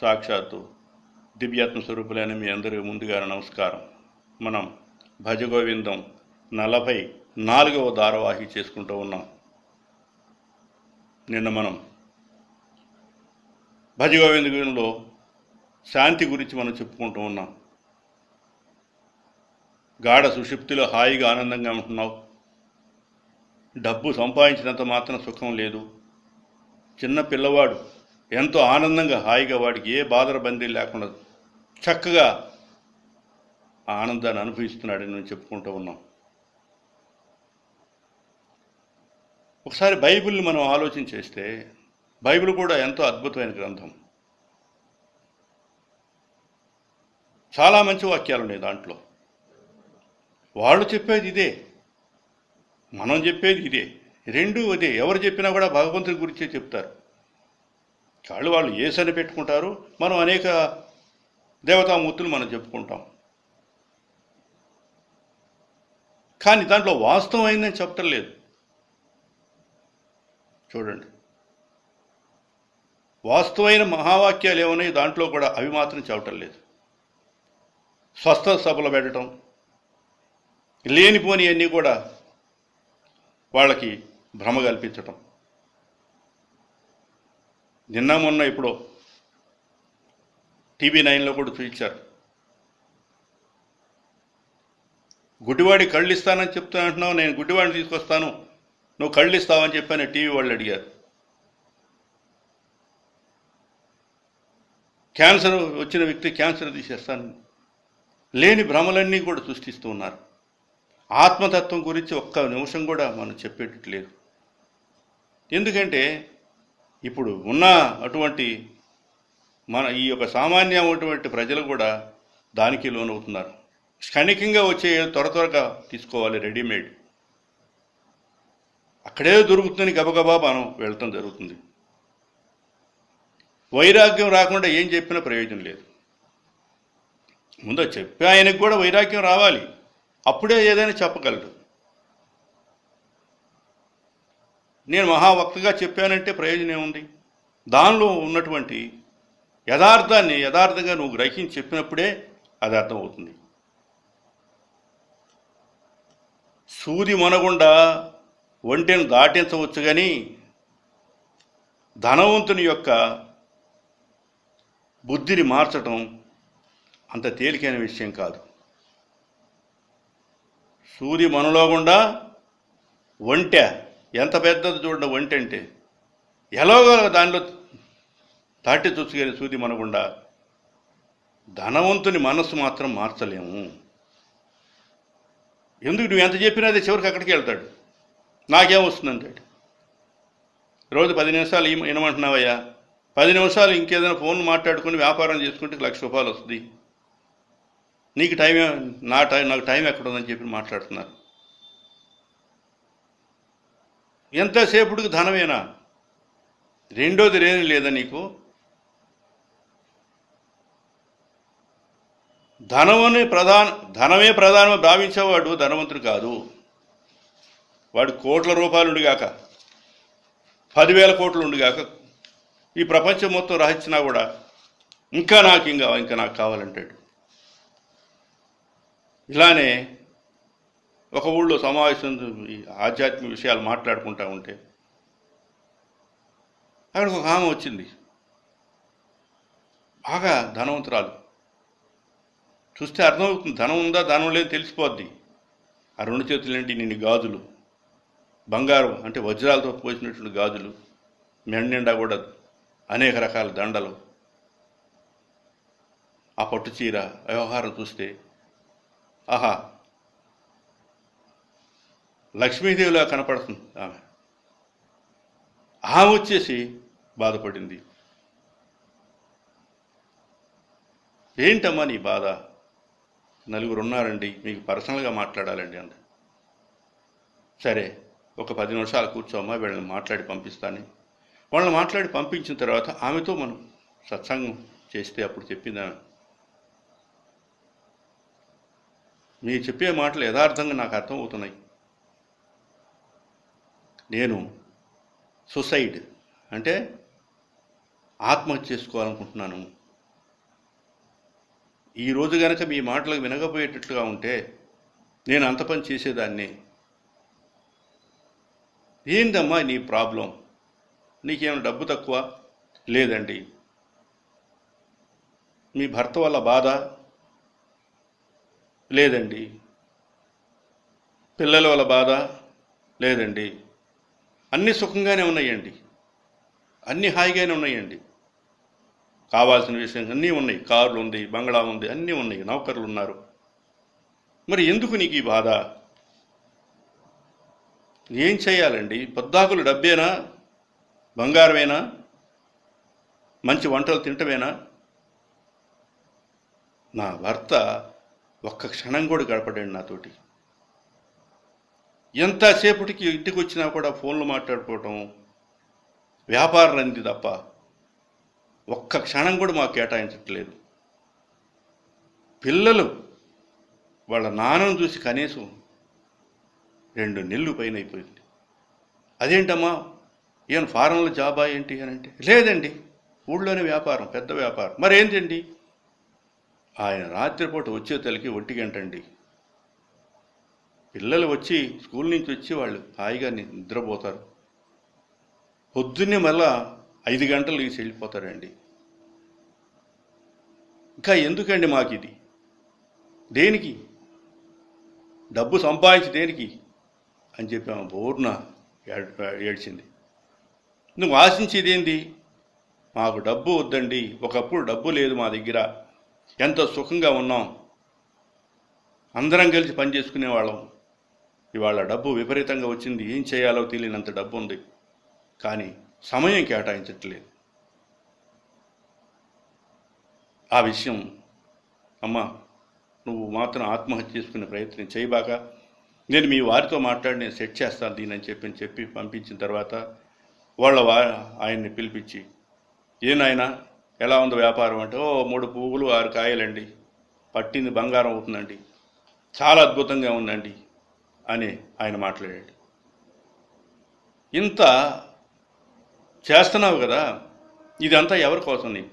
సాక్షాత్తు దివ్యాత్మ స్వరూపులైన మీ అందరి ముందుగా నమస్కారం. మనం భజగోవిందం నలభై నాలుగవ ధారావాహి చేసుకుంటూ ఉన్నాం. నిన్న మనం భజగోవిందంలో శాంతి గురించి మనం చెప్పుకుంటూ ఉన్నాం. గాఢ సుషిప్తిలో హాయిగా ఆనందంగా ఉంటున్నావు. డబ్బు సంపాదించినంత మాత్రం సుఖం లేదు. చిన్న పిల్లవాడు ఎంతో ఆనందంగా హాయిగా వాడికి ఏ బాధల బందీ లేకుండా చక్కగా ఆ ఆనందాన్ని అనుభవిస్తున్నాడని మేము చెప్పుకుంటూ ఉన్నాం. ఒకసారి బైబిల్ని మనం ఆలోచన చేస్తే బైబిల్ కూడా ఎంతో అద్భుతమైన గ్రంథం. చాలా మంచి వాక్యాలు ఉన్నాయి దాంట్లో. వాళ్ళు చెప్పేది ఇదే. మనం చెప్పేది ఇదే. రెండు అదే ఎవరు చెప్పినా కూడా భగవంతుడి గురించే చెప్తారు. వాళ్ళు వాళ్ళు ఏసని పెట్టుకుంటారు. మనం అనేక దేవతామూర్తులు మనం చెప్పుకుంటాం. కానీ దాంట్లో వాస్తవం అయిందని చెప్పటం లేదు. చూడండి. వాస్తవమైన మహావాక్యాలు ఏమన్నాయి? దాంట్లో కూడా అవి మాత్రం చెప్పటం లేదు. స్వస్థ సభలు పెట్టడం లేనిపోని అన్నీ కూడా వాళ్ళకి భ్రమ కల్పించటం. నిన్న మొన్న ఇప్పుడు టీవీ నైన్లో కూడా చూపించారు గుడ్డివాడి కళ్ళు ఇస్తానని చెప్తా అంటున్నావు నేను గుడ్డివాడిని తీసుకొస్తాను నువ్వు కళ్ళు ఇస్తావని చెప్పాను టీవీ వాళ్ళు అడిగారు. క్యాన్సర్ వచ్చిన వ్యక్తి క్యాన్సర్ తీసేస్తాను. లేని భ్రమలన్నీ కూడా సృష్టిస్తూ ఉన్నారు. ఆత్మతత్వం గురించి ఒక్క నిమిషం కూడా మనం చెప్పేటట్టు లేదు. ఎందుకంటే ఇప్పుడు ఉన్న అటువంటి మన ఈ యొక్క సామాన్యమైనటువంటి ప్రజలు కూడా దానికి లోనవుతున్నారు. క్షణికంగా వచ్చే త్వర త్వరగా తీసుకోవాలి రెడీమేడ్. అక్కడే దొరుకుతుందని గబగబా మనం వెళ్ళటం జరుగుతుంది. వైరాగ్యం రాకుండా ఏం చెప్పినా ప్రయోజనం లేదు. ముందు చెప్పి ఆయనకు కూడా వైరాగ్యం రావాలి. అప్పుడే ఏదైనా చెప్పగలడు. నేను మహావక్తగా చెప్పానంటే ప్రయోజనం ఏముంది? దానిలో ఉన్నటువంటి యథార్థాన్ని యథార్థంగా నువ్వు గ్రహించి చెప్పినప్పుడే అది అర్థమవుతుంది. సూది మనగుండా ఒంటెను దాటించవచ్చు కానీ ధనవంతుని యొక్క బుద్ధిని మార్చటం అంత తేలికైన విషయం కాదు. సూది మనలో గుండా ఒంటె ఎంత పెద్దది చూడండి ఒంటె అంటే ఎలాగో దానిలో తాటి చుచ్చుకొని సూది మనగుండా ధనవంతుని మనస్సు మాత్రం మార్చలేము. ఎందుకు నువ్వు ఎంత చెప్పినా అది చివరికి అక్కడికి వెళ్తాడు. నాకేం వస్తుంది అంటాడు. రోజు పది నిమిషాలు వినమంటున్నావయ్యా? పది నిమిషాలు ఇంకేదైనా ఫోన్ మాట్లాడుకుని వ్యాపారం చేసుకుంటే లక్ష రూపాయలు వస్తుంది. నీకు టైం నా టైం నాకు టైం ఎక్కడుందని చెప్పి మాట్లాడుతున్నారు. ఎంతసేపుడికి ధనమేనా? రెండోది రేణి లేదా నీకు? ధనమని ప్రధాన ధనమే ప్రధానమని భావించేవాడు ధనవంతుడు కాదు. వాడు కోట్ల రూపాయలు ఉండిగాక పదివేల కోట్లు ఉండిగాక ఈ ప్రపంచం మొత్తం రహించినా కూడా ఇంకా నాకు ఇంకా ఇంకా నాకు కావాలంటాడు. ఇలానే ఒక ఊళ్ళో సమావేశం ఈ ఆధ్యాత్మిక విషయాలు మాట్లాడుకుంటా ఉంటే అక్కడ ఒక ఆమె వచ్చింది. బాగా ధనవంతురాలు. చూస్తే అర్థమవుతుంది ధనం ఉందా ధనం లేదు తెలిసిపోద్ది. ఆ రెండు చేతులేంటి నిన్ను గాజులు? బంగారం అంటే వజ్రాలతో పోసినటువంటి గాజులు. మెండిండా కూడా అనేక రకాల దండలు. ఆ పట్టు చీర వ్యవహారం చూస్తే ఆహా లక్ష్మీదేవిలా కనపడుతుంది ఆమె. ఆమె వచ్చేసి బాధపడింది. ఏంటమ్మా నీ బాధ? నలుగురు ఉన్నారండి మీకు పర్సనల్గా మాట్లాడాలండి అంది. సరే ఒక పది నిమిషాలు కూర్చోమ్మా వీళ్ళని మాట్లాడి పంపిస్తాను. వాళ్ళని మాట్లాడి పంపించిన తర్వాత ఆమెతో మనం సత్సంగం చేస్తే అప్పుడు చెప్పింది ఆమె. మీరు చెప్పే మాటలు యథార్థంగా నాకు అర్థమవుతున్నాయి. నేను సుసైడ్ అంటే ఆత్మహత్య చేసుకోవాలనుకుంటున్నాను. ఈరోజు గనక మీ మాటలకు వినగపోయేటట్లుగా ఉంటే నేను అంత పని చేసేదాన్ని. ఏందమ్మా నీ ప్రాబ్లం నీకేమైనా డబ్బు తక్కువ? లేదండి. మీ భర్త వల్ల బాధ? లేదండి. పిల్లల వల్ల బాధ? లేదండి. అన్నీ సుఖంగానే ఉన్నాయండి. అన్నీ హాయిగానే ఉన్నాయండి. కావాల్సిన విషయం అన్నీ ఉన్నాయి. కార్లు ఉంది బంగ్లా ఉంది అన్నీ ఉన్నాయి. నౌకర్లు ఉన్నారు. మరి ఎందుకు నీకు ఈ బాధ? ఏం చేయాలండి? పొద్దాకులు డబ్బేనా? బంగారమేనా? మంచి వంటలు తింటమేనా? నా భర్త ఒక్క క్షణం కూడా గడపడండి నాతోటి. ఎంతసేపటికి ఇంటికి వచ్చినా కూడా ఫోన్లు మాట్లాడుకోవటం వ్యాపారం తప్ప ఒక్క క్షణం కూడా మాకు కేటాయించట్లేదు. పిల్లలు వాళ్ళ నాన్నను చూసి కనీసం రెండు నెల్లు పైన అయిపోయింది. అదేంటమ్మా ఈయన ఫారంలో జాబా ఏంటి అని అంటే లేదండి ఊళ్ళోనే వ్యాపారం పెద్ద వ్యాపారం. మరేంటండి? ఆయన రాత్రిపూట వచ్చే తలకి ఒంటి గంటండి పిల్లలు వచ్చి స్కూల్ నుంచి వచ్చి వాళ్ళు హాయిగా నిద్రపోతారు. పొద్దున్నే మళ్ళా ఐదు గంటలు లేచి వెళ్ళిపోతారండి. ఇంకా ఎందుకండి మాకు ఇది దేనికి? డబ్బు సంపాదించి దేనికి? అని చెప్పి ఆమె బోర్న ఏడ్చింది. నువ్వు ఆశించేది ఏంది? మాకు డబ్బు వద్దండి. ఒకప్పుడు డబ్బు లేదు మా దగ్గర. ఎంతో సుఖంగా ఉన్నాం. అందరం కలిసి పని చేసుకునేవాళ్ళం ఇవాళ డబ్బు విపరీతంగా వచ్చింది. ఏం చేయాలో తెలియనంత డబ్బు ఉంది. కానీ సమయం కేటాయించట్లేదు. ఆ విషయం అమ్మా నువ్వు మాత్రం ఆత్మహత్య చేసుకునే ప్రయత్నం చేయబాక నేను మీ వారితో మాట్లాడి నేను సెట్ చేస్తాను దీనని చెప్పి చెప్పి పంపించిన తర్వాత వాళ్ళ వా ఆయన్ని పిలిపించి ఏ ఎలా ఉంది వ్యాపారం? అంటే ఓ మూడు పువ్వులు ఆరు కాయలండి. పట్టింది బంగారం అవుతుందండి. చాలా అద్భుతంగా ఉందండి. అని ఆయన మాట్లాడాడు. ఇంత చేస్తున్నావు కదా ఇదంతా ఎవరి కోసం నీకు?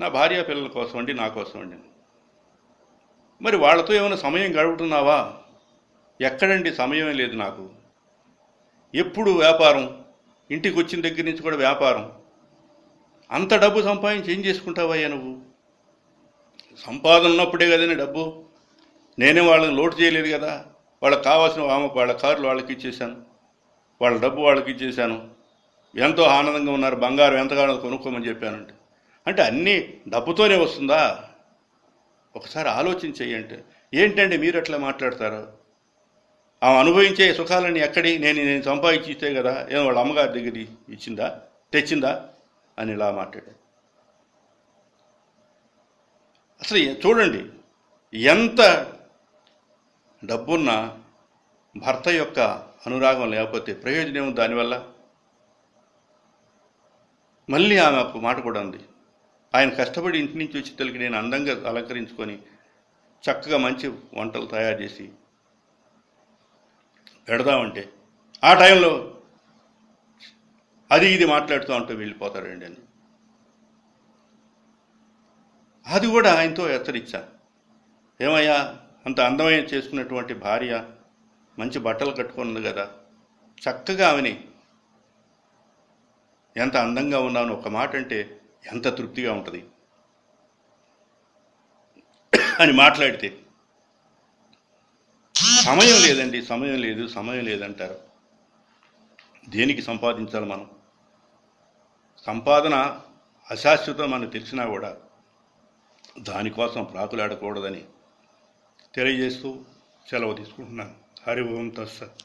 నా భార్య పిల్లల కోసం అండి నా కోసం అండి. మరి వాళ్ళతో ఏమైనా సమయం గడుపుతున్నావా? ఎక్కడండి సమయం లేదు నాకు. ఎప్పుడు వ్యాపారం? ఇంటికి వచ్చిన దగ్గర నుంచి కూడా వ్యాపారం. అంత డబ్బు సంపాదించి ఏం చేసుకుంటావయ్యా నువ్వు? సంపాదన ఉన్నప్పుడే కదండి డబ్బు. నేనే వాళ్ళని లోటు చేయలేదు కదా. వాళ్ళకి కావాల్సిన ఆమె వాళ్ళ కార్లు వాళ్ళకి ఇచ్చేసాను వాళ్ళ డబ్బు వాళ్ళకి ఇచ్చేసాను ఎంతో ఆనందంగా ఉన్నారు. బంగారం ఎంతగానో కొనుక్కోమని చెప్పానంటే. అంటే అన్నీ డబ్బుతోనే వస్తుందా? ఒకసారి ఆలోచన ఏంటండి మీరు అట్లా మాట్లాడతారు? ఆమె అనుభవించే సుఖాలని ఎక్కడి? నేను నేను సంపాదించి ఇస్తే కదా ఏమో వాళ్ళ అమ్మగారి దగ్గర ఇచ్చిందా? తెచ్చిందా? అని ఇలా మాట్లాడారు అసలు చూడండి. ఎంత డబ్బున్న భర్త యొక్క అనురాగం లేకపోతే ప్రయోజనం దానివల్ల మళ్ళీ ఆమె ఒక మాట కూడా ఉంది ఆయన కష్టపడి ఇంటి నుంచి వచ్చి తెలికి నేను అందంగా అలంకరించుకొని చక్కగా మంచి వంటలు తయారు చేసి పెడదామంటే ఆ టైంలో అది ఇది మాట్లాడుతూ ఉంటూ వెళ్ళిపోతారండి అని. అది కూడా ఆయనతో హెచ్చరించా. ఏమయ్యా? అంత అందమైన చేసుకున్నటువంటి భార్య మంచి బట్టలు కట్టుకున్నది కదా. చక్కగా ఆమెని ఎంత అందంగా ఉన్నాను ఒక మాట అంటే ఎంత తృప్తిగా ఉంటుంది. అని మాట్లాడితే సమయం లేదండి సమయం లేదు సమయం లేదంటారు. దేనికి సంపాదించాలి మనం? సంపాదన అశాశ్వతం అని తెలిసినా కూడా దానికోసం ప్రాకులాడకూడదని తెలియజేస్తూ సెలవు తీసుకుంటున్నాను. హరి ఓం తస్సత్